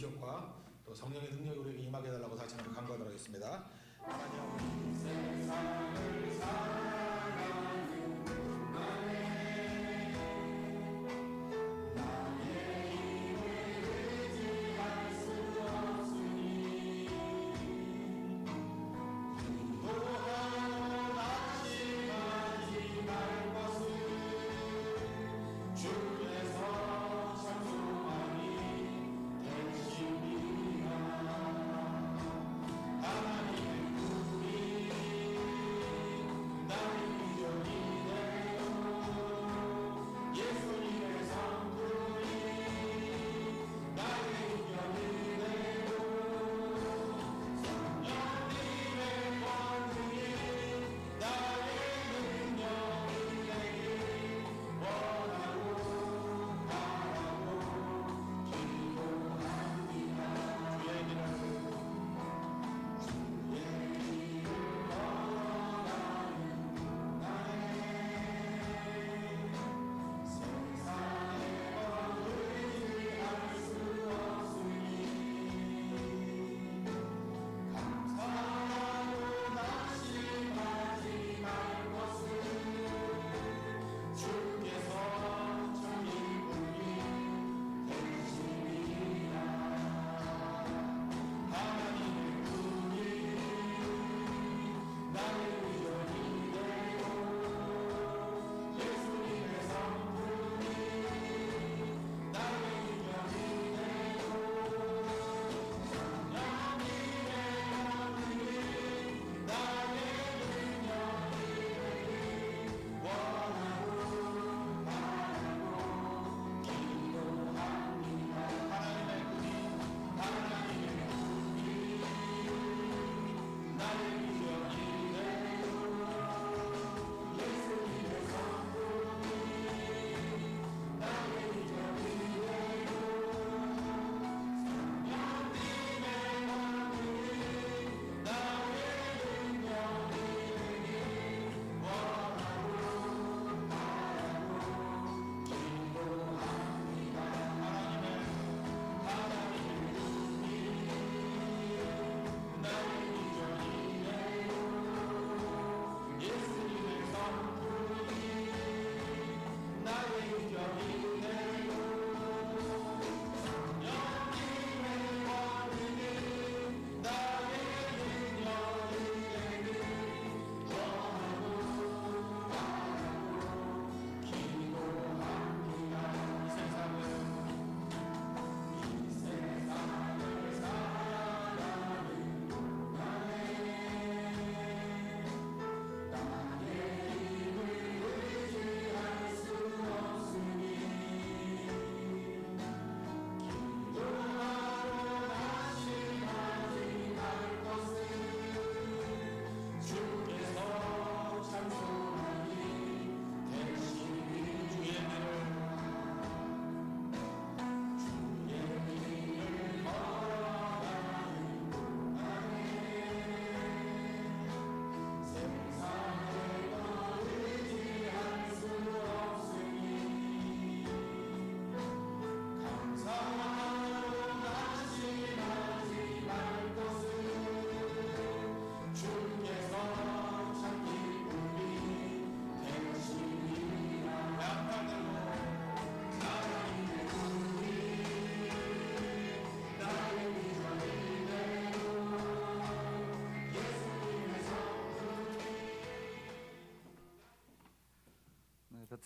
인격과 또 성령의 우리에게 임하게 해달라고 다시 한번 간구하도록 하겠습니다. 하나님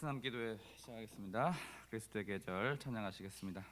베트남 기도회 시작하겠습니다. 그리스도의 계절 찬양하시겠습니다.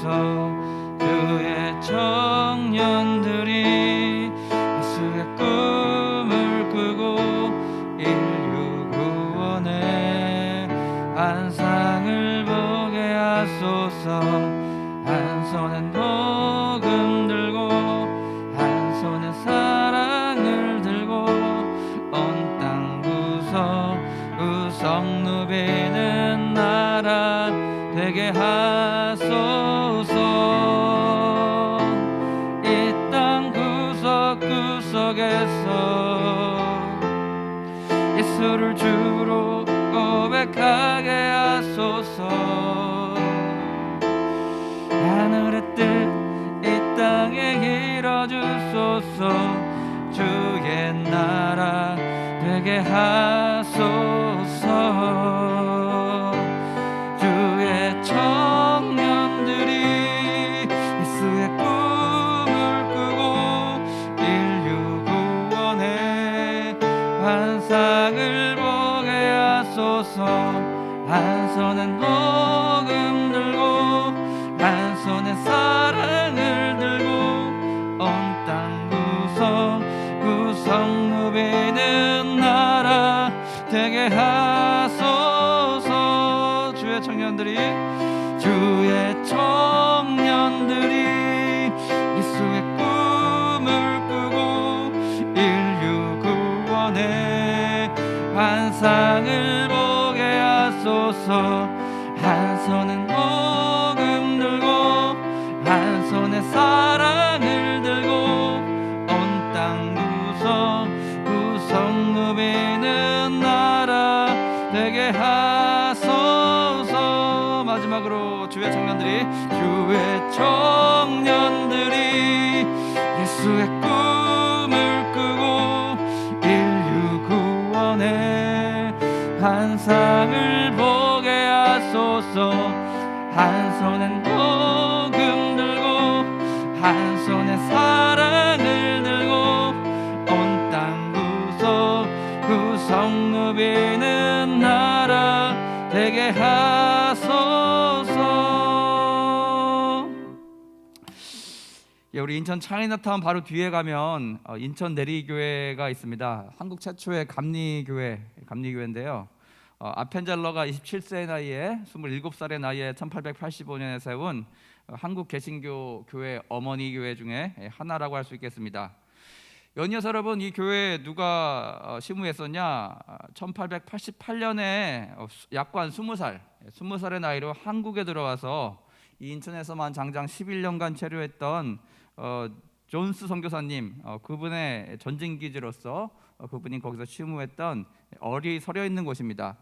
주 예수를 주로 고백하게 하소서. 하늘의 뜻 이 땅에 이뤄주소서. 주의 나라 되게 하소서 하소서. 주의 청년들이 주의 청년들이 환상을 보게 하소서 예수의 꿈을 꾸고 인류 구원의 환상을 보게 하소서. 한 손엔 복음 들고 한 손에 사랑 우리 인천 차이나타운 바로 뒤에 가면 어, 인천 내리교회가 있습니다. 한국 최초의 감리교회, 감리교회인데요. 어, 아펜젤러가 27세의 나이에 27살의 나이에 1885년에 세운 어, 한국 개신교 교회 어머니 교회 중에 예, 하나라고 할 수 있겠습니다. 연이어서 여러분 이 교회에 누가 어, 시무했었냐? 1888년에 어, 약관 20살, 20살의 나이로 한국에 들어와서 이 인천에서만 장장 11년간 체류했던 어, 존스 선교사님 어, 그분의 전진 기지로서 어, 그분이 거기서 시무했던 어리 서려 있는 곳입니다.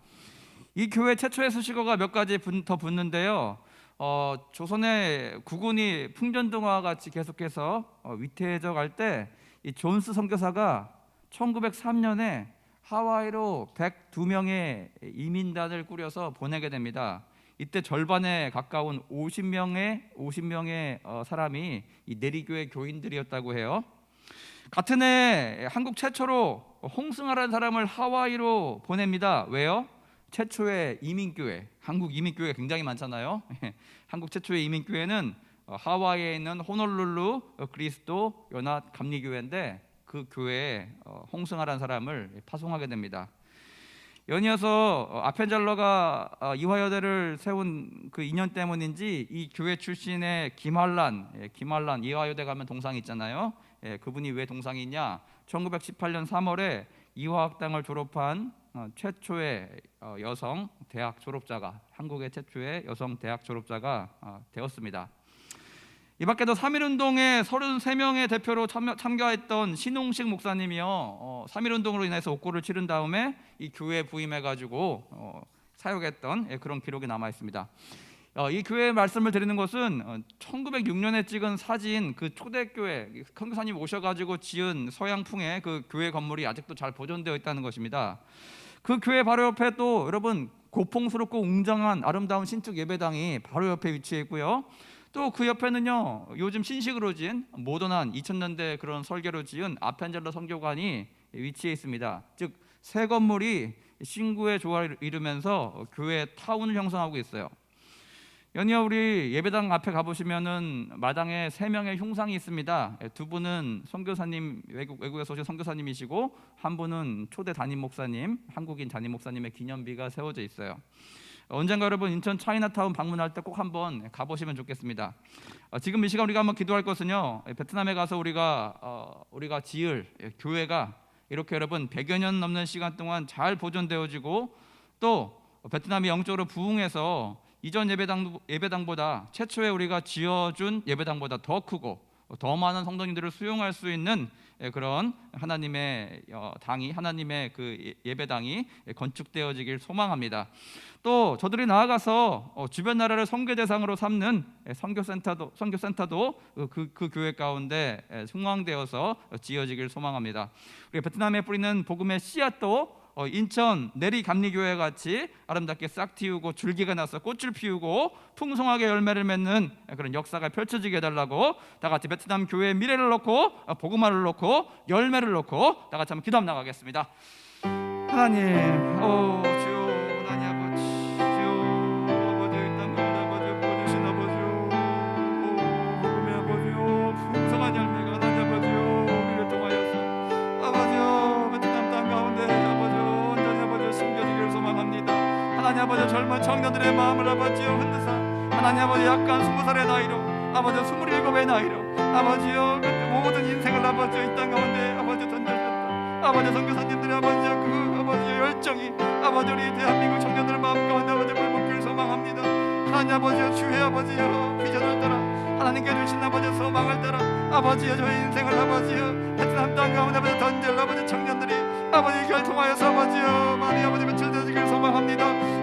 이 교회 최초의 수식어가 몇 가지 분- 더 붙는데요. 어, 조선의 국군이 풍전등화 같이 계속해서 어, 위태해져 갈 때 이 존스 선교사가 1903년에 하와이로 102명의 이민단을 꾸려서 보내게 됩니다. 이때 절반에 가까운 50명의 50명의 어, 사람이 이 내리교회 교인들이었다고 해요. 같은 해 한국 최초로 홍승하라는 사람을 하와이로 보냅니다. 왜요? 최초의 이민교회, 한국 이민교회 굉장히 많잖아요. 한국 최초의 이민교회는 어, 하와이에 있는 호놀룰루 어, 그리스도 연합 감리교회인데 그 교회에 어, 홍승하라는 사람을 파송하게 됩니다. 연이어서 어, 아펜젤러가 어, 이화여대를 세운 그 인연 때문인지 이 교회 출신의 김한란, 예, 김한란 이화여대 가면 동상이 있잖아요. 예, 그분이 왜 동상이 있냐? 1918년 3월에 이화학당을 졸업한 어, 최초의 어, 여성 대학 졸업자가 한국의 최초의 여성 대학 졸업자가 어, 되었습니다. 이 밖에도 3.1운동에 33명의 대표로 참가했던 신홍식 목사님이요. 어, 3.1운동으로 인해서 옥고를 치른 다음에 이 교회에 부임해가지고 어, 사역했던 예, 그런 기록이 남아 있습니다. 어, 이 교회 말씀을 드리는 것은 어, 1906년에 찍은 사진 그 초대교회 선교사님 오셔가지고 지은 서양풍의 그 교회 건물이 아직도 잘 보존되어 있다는 것입니다. 그 교회 바로 옆에 또 여러분 고풍스럽고 웅장한 아름다운 신축 예배당이 바로 옆에 위치해 있고요. 또 그 옆에는요 요즘 신식으로 지은 모던한 2000년대 그런 설계로 지은 아펜젤러 성교관이 위치해 있습니다. 즉 새 건물이 신구의 조화를 이루면서 교회 타운을 형성하고 있어요. 연이어 우리 예배당 앞에 가보시면은 마당에 세 명의 흉상이 있습니다. 예, 두 분은 선교사님 외국 외국에서 오신 선교사님이시고 한 분은 초대 담임 목사님, 한국인 담임 목사님의 기념비가 세워져 있어요. 언젠가 여러분 인천 차이나타운 방문할 때 꼭 한번 가보시면 좋겠습니다. 어, 지금 이 시간 우리가 한번 기도할 것은요. 예, 베트남에 가서 우리가 어, 우리가 지을 예, 교회가 이렇게 여러분 100여 년 넘는 시간 동안 잘 보존되어지고 또 베트남이 영적으로 부흥해서 이전 예배당 예배당보다 최초에 우리가 지어준 예배당보다 더 크고 더 많은 성도님들을 수용할 수 있는 예, 그런 하나님의 어, 당이 하나님의 그 예- 예배당이 건축되어지길 소망합니다. 또 저들이 나아가서 어, 주변 나라를 선교 대상으로 삼는 예, 선교센터도 선교센터도 그, 그, 그 교회 가운데 예, 흥왕되어서 지어지길 소망합니다. 우리 베트남에 뿌리는 복음의 씨앗도 어, 인천 내리 감리교회 같이 아름답게 싹 틔우고 줄기가 나서 꽃을 피우고 풍성하게 열매를 맺는 그런 역사가 펼쳐지게 해달라고 다 같이 베트남 교회의 미래를 놓고 어, 복음화를 놓고 열매를 놓고 다 같이 한번 기도함 나가겠습니다. 하나님, 오 젊은 청년들의 마음을 아버지요. 흔드사 하나님 아버지 약간 스무 살의 나이로 아버지요 스물일곱의 나이로 아버지요 그때 모든 인생을 아버지요. 이땅 가운데 아버지 던져주셨다. 아버지 선교사님들의 아버지요 그 아버지요 열정이 아버지 우리 대한민국 청년들 마음 가운데 아버지 불붙기를 소망합니다. 하나님 아버지요 주의 아버지요 비전을 따라 하나님께 주신 아버지 소망을 따라 아버지여 저희 인생을 아버지여 베트남 땅 가운데 아버지 던질 아버지 청년들이 아버지 결통하여서 아버지여 많이 아버지 소망합니다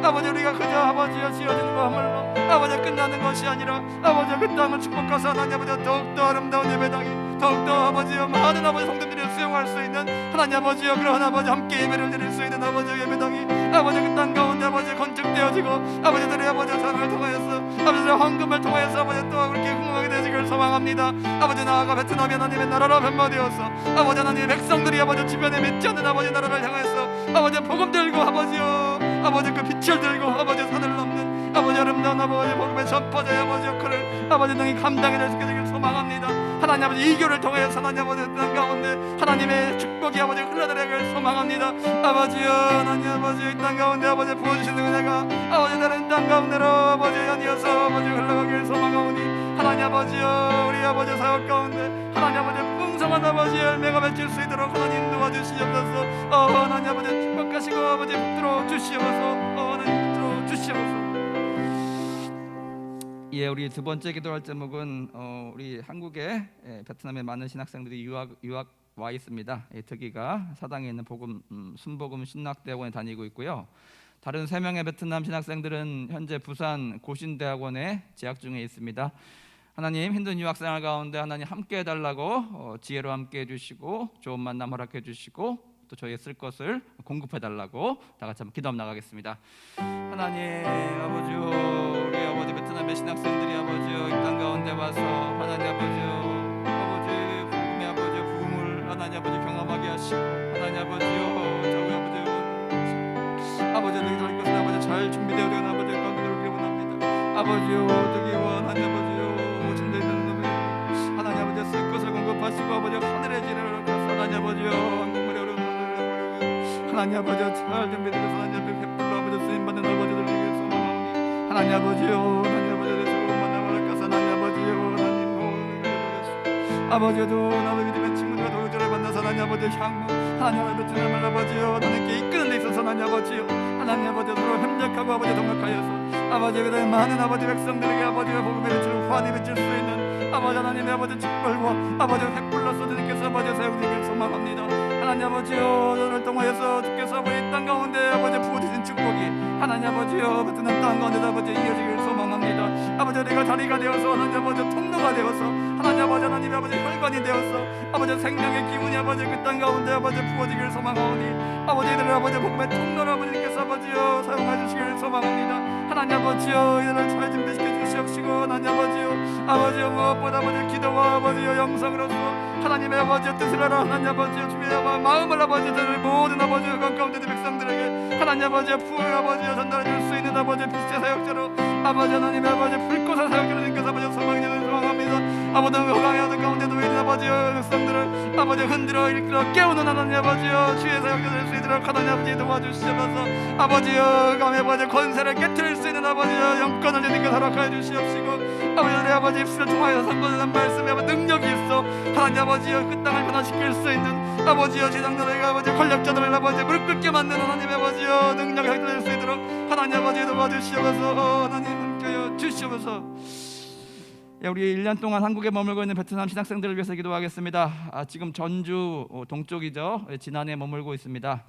아버지 우리가 그저 아버지여 지어진 것만으로 아버지 끝나는 것이 아니라 아버지 그 땅을 축복하사 하나님 아버지 더욱더 아름다운 예배당이 더욱더 아버지여 많은 아버지 성도들이 수용할 수 있는 하나님 아버지여 그러한 아버지 함께 예배를 드릴 수 있는 아버지 예배당이 아버지 그 땅 가운데 아버지 건축되어지고 아버지들의 아버지 사랑을 통하여서 아버지의 황금을 통하여서 아버지 또 그렇게 흥하게 되시길 소망합니다. 아버지 나아가 베트남이 하나님의 나라로 변모되어서 아버지 하나님의 백성들이 아버지 주변에 맺지 않는 아버지 나라를 향해서 아버지 복음 들고 아버지요 아버지 그 빛을 들고 아버지 산을 넘는 아버지 아름다운 아버지 복음의 전파자의 아버지 역할을 아버지 등이 감당해 되길 소망합니다. 하나님 아버지 이 교를 통하여서 하나님 아버지 땅 가운데 하나님의 축복이 아버지 흘러들어가길 소망합니다. 아버지여 하나님 아버지 이땅 가운데 아버지 부어주시는 은혜가 아버지 다른 땅 가운데로 아버지 연이어서 아버지 흘러가길 소망하오니 하나님 아버지여 우리 아버지 사역 가운데 하나님 아버지 풍성한 아버지 열매가 맺힐 수 있도록 하나님 도와주시옵소서. 어 하나님 아버지 축복하시고 아버지 붙들어 주시옵소서. 어 하나님 붙들어 주시옵소서. 예, 우리 두 번째 기도할 제목은 어, 우리 한국에 예, 베트남의 많은 신학생들이 유학 유학 와 있습니다. 예, 특이가 사당에 있는 복음 음, 순복음 신학대학원에 다니고 있고요. 다른 세 명의 베트남 신학생들은 현재 부산 고신대학원에 재학 중에 있습니다. 하나님 힘든 유학 생활 가운데 하나님 함께 해달라고 어, 지혜로 함께 해주시고 좋은 만남 허락해 주시고 또 저희의 쓸 것을 공급해 달라고 다 같이 한번 기도함 나가겠습니다. 하나님 아버지요 우리 아버지 베트남의 신학생들이 가운데 와서 하나님 아버지요 아버지 복음의 아버지 부흥을 하나님 아버지 경험하게 하시고 하나님 아버지요 저희 아버지 아버지 들 것은 아버지 잘 준비되어 된 아버지 가운데 놀기를 원합니다. 아버지요 저기와 하나님 아버지요 오신데 있는 놈의 하나님 아버지 쓸 것을 공급하시고 아버지 하늘의 지를 하나님 아버지요 한국물에 어려운 하나님 아버지 잘 준비되어서 하나님 아버지 햇불로 아버지 쓰임 받는 아버지들 위해서 하나님 아버지요 하나님 아버지 도 나도 믿음의 친구들과 도우주를 만나서 하나님 아버지 향후 하나님 아버지 베트남을 아버지요 하나님께 이끄는 데 있어서 하나님 아버지요 하나님 아버지 서로 협력하고 아버지 동역하여서 아버지 그다음 많은 아버지 백성들에게 아버지가 복음의 빛으로 후한이 비칠 수 있는 아버지 하나님의 아버지 축복과 아버지 햇불로서 주님께서 아버지 사용되길 소망합니다. 하나님 아버지요 저를 통하여서 주께서 아버지 땅 가운데 아버지 부어주신 축복이 하나님 아버지요 베트남 땅 가운데 아버지 이어지길 소망합니다. 아버지 우리가 다리가 되어서 하나님 아버지 통로가 되어서 하나님 아버지 하나님 아버지 혈관이 되어서 아버지 생명의 기운이 아버지 그 땅 가운데 아버지 부어지길 소망하오니 아버지들 아버지 복음의 통로를 아버지께서 아버지요 사용해 주시길 소망합니다. 하나님 아버지여 이들을 잘 준비시켜 주시옵시고 하나님 아버지여 아버지여 무엇보다 아버지 기도와 아버지여 영성으로서 하나님의 아버지의 뜻을 알아 하나님 아버지여 주의 아버 마음을 아버지 저들 모든 아버지여 가까운데 백성들에게 하나님 아버지의 부의 아버지여 전달해 줄 수 있는 아버지 빛의 사역자로 아버지 하나님의 아버지 불꽃의 사역자로 주님께서 아버지 소망이 되는 소망합니다 아버지 호강의 어둠 가운데도 있는 아버지여 백성들을 아버지 흔들어 일으켜 깨우는 하나님 아버지여 주의 사역자 될수 있도록 하나님 아버지 도와주시옵소서. 아버지여 감히 아버지 권세를 깨뜨릴 수 있는 아버지여 영권을 주님께 허락하여 주시옵시고 아버지 우리 아버지 입술을 통하여 선포되는 말씀에 아버지 능력이 있어 하나님 아버지여 그 땅을 변화시킬 수 있는 아버지여 제장들에게 아버지 권력자들을 아버지 무릎 꿇게 만드는 하나님 아버지여 능력을 행동할 수 있도록 하나님 아버지 도와주시옵소서. 하나님 함께하여 주시옵소서. 예, 우리 1년 동안 한국에 머물고 있는 베트남 신학생들을 위해서 기도하겠습니다. 아, 지금 전주 어, 동쪽이죠. 예, 진안에 머물고 있습니다.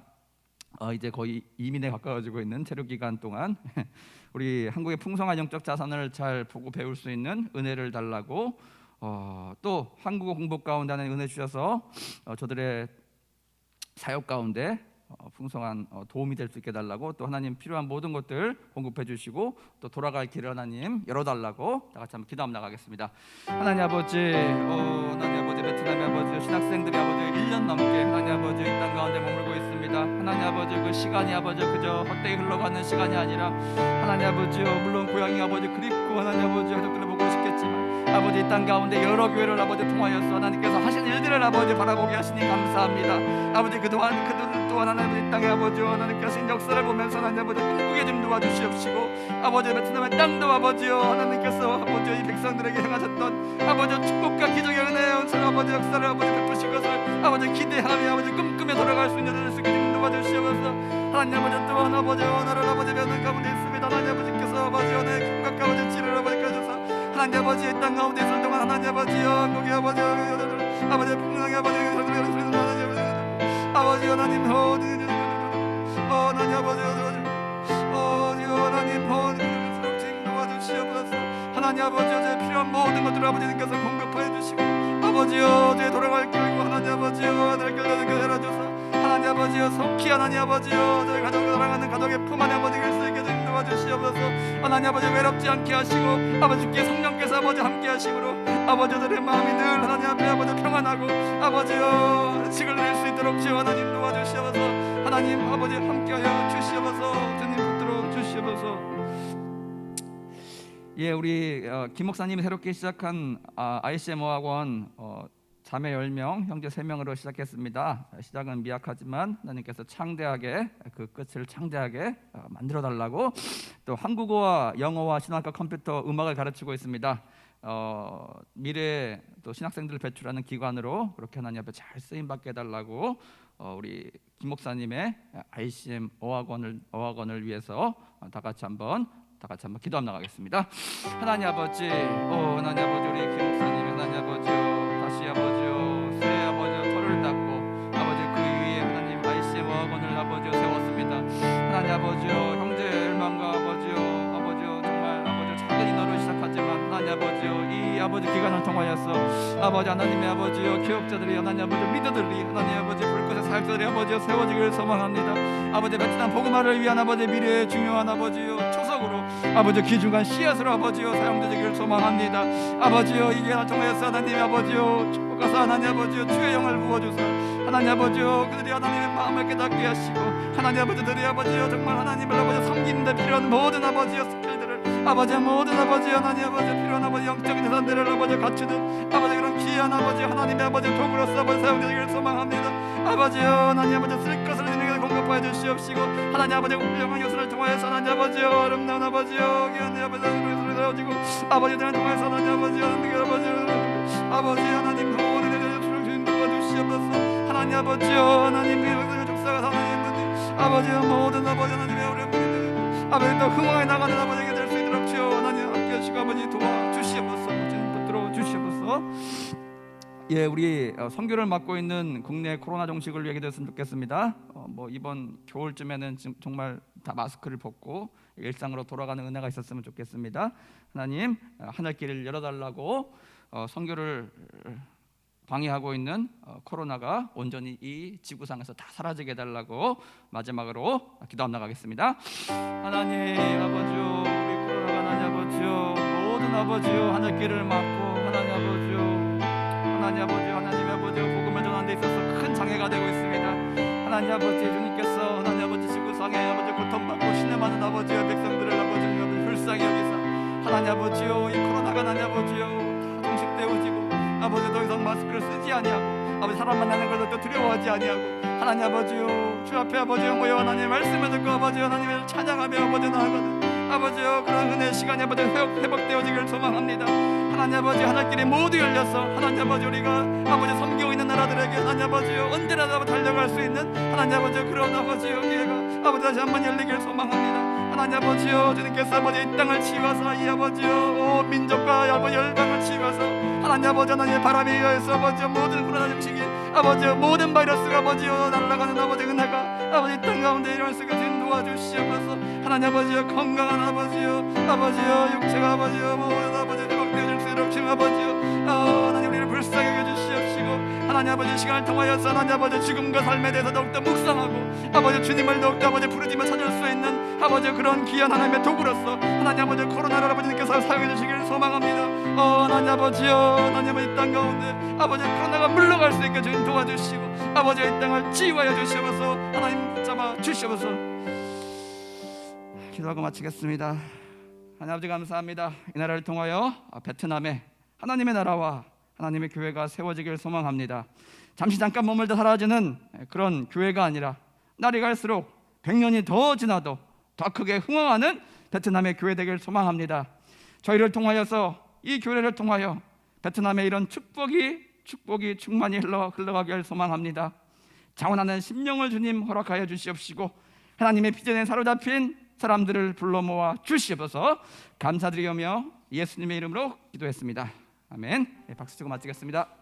어, 이제 거의 이민에 가까워지고 있는 체류 기간 동안 우리 한국의 풍성한 영적 자산을 잘 보고 배울 수 있는 은혜를 달라고 어, 또 한국어 공부 가운데 하나님 은혜 주셔서 어, 저들의 사역 가운데 어, 풍성한 어, 도움이 될 수 있게 달라고 또 하나님 필요한 모든 것들 공급해 주시고 또 돌아갈 길을 하나님 열어달라고 다 같이 한번 기도 한번 나가겠습니다. 하나님 아버지, 어, 하나님 아버지 베트남의 아버지 신학생들이 아버지 1년 넘게 하나님 아버지 이 땅 가운데 머물고 있습니다. 하나님 아버지 그 시간이 아버지 그저 헛되이 흘러가는 시간이 아니라 하나님 아버지요 물론 고향이 아버지 그립고 하나님 아버지 가족들을 보고 싶겠지만 아버지 이땅 가운데 여러 교회를 아버지 통하여서 하나님께서 하신 일들을 아버지 바라보게 하시니 감사합니다. 아버지 그동안 그들 또한 하나님 이 땅에 아버지 하나님께서 역사를 보면서 하나님 아버지 꿈꾸게 좀 도와주시옵시고 아버지 베트남의 땅도 아버지요 하나님께서 아버지 이 백성들에게 행하셨던 아버지 축복과 기적의 은혜의 은사 아버지 역사를 아버지 베푸실 것을 아버지 기대하며 아버지 꿈꾸며 돌아갈 수 있는 쓰게 좀 도와주시옵소서 하나님 아버지 또한 아버지 오늘을 아버지 뵙는 가운데 있습니다 하나님 아버지께서 아버지 오늘 감각과 아버지 치를 아버지 껴줘서 하나님 아버지 이땅 가운데 있을 동안 하나님 아버지요 한국의 아버지 아버지 풍랑의 아버지 하나님 아버지 하나님 어 하나님 아버지 어 하나님 어 지금 도와주시옵소서 하나님 아버지 제 필요한 모든 것들을 아버지님께서 공급하여 주시고 아버지요 제 돌아갈 길이고 하나님 아버지요 아들 결단을 해라줘서 하나님 아버지요 속히 하나님 아버지요 저희 가족을 사랑하는 가족의 품 안에 아버지 있게 좀 도와주시옵소서. 하나님 아버지 외롭지 않게 하시고 아버지 께 성령께서 아버지 함께 하시므로 아버지들의 마음이 늘 하나님 앞에 아버지 평안하고 아버지요 식을 낼 수 있도록 주여 하나님 도와주시옵소서. 하나님 아버지 함께하여 주시옵소서. 주님 붙들어 주시옵소서. 예, 우리 어, 김 목사님이 새롭게 시작한 아, ICM 어학원 어, 자매 10명, 형제 3명으로 시작했습니다. 시작은 미약하지만 하나님께서 창대하게 그 끝을 창대하게 어, 만들어 달라고 또 한국어와 영어와 신학과 컴퓨터 음악을 가르치고 있습니다. 어, 미래 또 신학생들을 배출하는 기관으로 그렇게 하나님 앞에 잘 쓰임 받게 해달라고 어, 우리 김 목사님의 ICM 어학원을 어학원을 위해서 어, 다 같이 한번 다 같이 한번 기도 한번 나가겠습니다. 하나님 아버지, 오 하나님 아버지 우리 김 목사님 하나님 아버지요 이 아버지 기간을 통하여서 아버지 하나님의 아버지요 교육자들이 하나님 아버지 리더들이 하나님 아버지 불꽃의 사역자들이 아버지요 세워지기를 소망합니다. 아버지 베트남 복음화를 위한 아버지 미래의 중요한 아버지요 초석으로 아버지 귀중한 씨앗으로 아버지요 사용되기를 소망합니다. 아버지요 이게 통하여서 하나님 아버지요 축복하사 하나님 아버지요 주의 영을 부어주사 하나님 아버지요 그들이 하나님의 마음을 깨닫게 하시고 하나님 아버지들이 아버지요 정말 하나님을 아버지 섬기는데 필요한 모든 아버지요 아버지 모든 아버지 하나님 아버지 필요한 아버지 영적인 재산들을 아버지 갖추는 아버지 그런 귀한 아버지 하나님의 아버지 도구로서 아버지 사용되기를 소망합니다. 아버지요 하나님 아버지 쓸 것을 너희에게 공급하여 주시옵시고 하나님 아버지 훌륭한 요소를 통하여서 하나님 아버지요 아름다운 아버지요 귀한 아버지 하나님을 가지고 아버지 들을 통해서 하나님 아버지 하나님 아버지 아버지 하나님 모든 일을 주님 도와주시옵소서. 하나님 아버지요 하나님 그 족사가 하나님 아버지 모든 아버지 하나님의 어려운 아버지 또 흥왕에 나가는 아버지 하시고 아버지 도와주시옵소서 주님 붙들어 주시옵소서 예, 우리 어, 선교를 맡고 있는 국내 코로나 종식을 위해 기도했으면 좋겠습니다. 어, 뭐 이번 겨울쯤에는 정말 다 마스크를 벗고 일상으로 돌아가는 은혜가 있었으면 좋겠습니다. 하나님 어, 하늘길을 열어달라고 어, 선교를 방해하고 있는 어, 코로나가 온전히 이 지구상에서 다 사라지게 해달라고 마지막으로 기도 한번 나가겠습니다. 하나님 아버지 아버지요 하늘길을 막고 하나님 아버지요 하나님 아버지요 하나님 아버지요 복음을 전하는 데 있어서 큰 장애가 되고 있습니다. 하나님 아버지 주님께서 하나님 아버지 지구상에 아버지 고통받고 신음하는 아버지요 백성들을 아버지 아버지 불쌍히 여기사 하나님 아버지요 이 코로나가 하나님 아버지요 종식되어지고 아버지 더 이상 마스크를 쓰지 아니하고 아버지 사람 만나는 걸도 또 두려워하지 아니하고 하나님 아버지요 주 앞에 아버지요 모여 하나님 말씀을 듣고 아버지요 하나님을 찬양하며 아버지 나아가는 아버지요 그런 은혜 시간이 아버지 회복, 회복되어지기를 소망합니다. 하나님 아버지 하늘길이 모두 열려서 하나님 아버지 우리가 아버지 섬기고 있는 나라들에게 하나님 아버지요 언제라도 달려갈 수 있는 하나님 아버지요 그런 아버지요 기회가 아버지 다시 한번 열리기를 소망합니다. 하나님 아버지요 주님께서 아버지 이 땅을 치유하사 이 아버지요 온 민족과 아버지 열방을 치유하사 하나님 아버지 하나님의 바람에 의해서 아버지요 모든 코로나 증식이 아버지요 모든 바이러스가 아버지요 날아가는 아버지 은혜가 아버지 이땅 가운데 일어날 수 있게 도와주시옵소서. 하나님 아버지요 건강한 아버지요 아버지요 육체가 아버지요 모든 아버지 회복되어질 수 있도록 주님 아버지요 아, 하나님 우리를 불쌍히 여겨주시옵시고 하나님 아버지 이 시간을 통하여서 하나님 아버지 죽음과 삶에 대해서 더욱더 묵상하고 아버지 주님을 더욱더 아버지 부르짖며 찾을 수 있는 아버지 그런 귀한 하나님의 도구로서 하나님 아버지 코로나를 아버지께서 사용해 주시기를 소망합니다. 어 하나님 아버지요 하나님 아버지 이땅 가운데 아버지 코로나가 물러갈 수 있게 주님 도와주시고 아버지 이 땅을 치유하여 주시옵소서. 하나님 잡아 주시옵소서. 기도하고 마치겠습니다. 하나님 아버지 감사합니다. 이 나라를 통하여 베트남에 하나님의 나라와 하나님의 교회가 세워지길 소망합니다. 잠시 잠깐 머물다 사라지는 그런 교회가 아니라 날이 갈수록 100년이 더 지나도 더 크게 흥황하는 베트남의 교회 되길 소망합니다. 저희를 통하여서 이 교회를 통하여 베트남의 이런 축복이 축복이 충만히 흘러 흘러가길 소망합니다 자원하는 심령을 주님 허락하여 주시옵시고 하나님의 비전에 사로잡힌 사람들을 불러 모아 주시옵소서 감사드리며 예수님의 이름으로 기도했습니다. 아멘. 네, 박수 치고 마치겠습니다.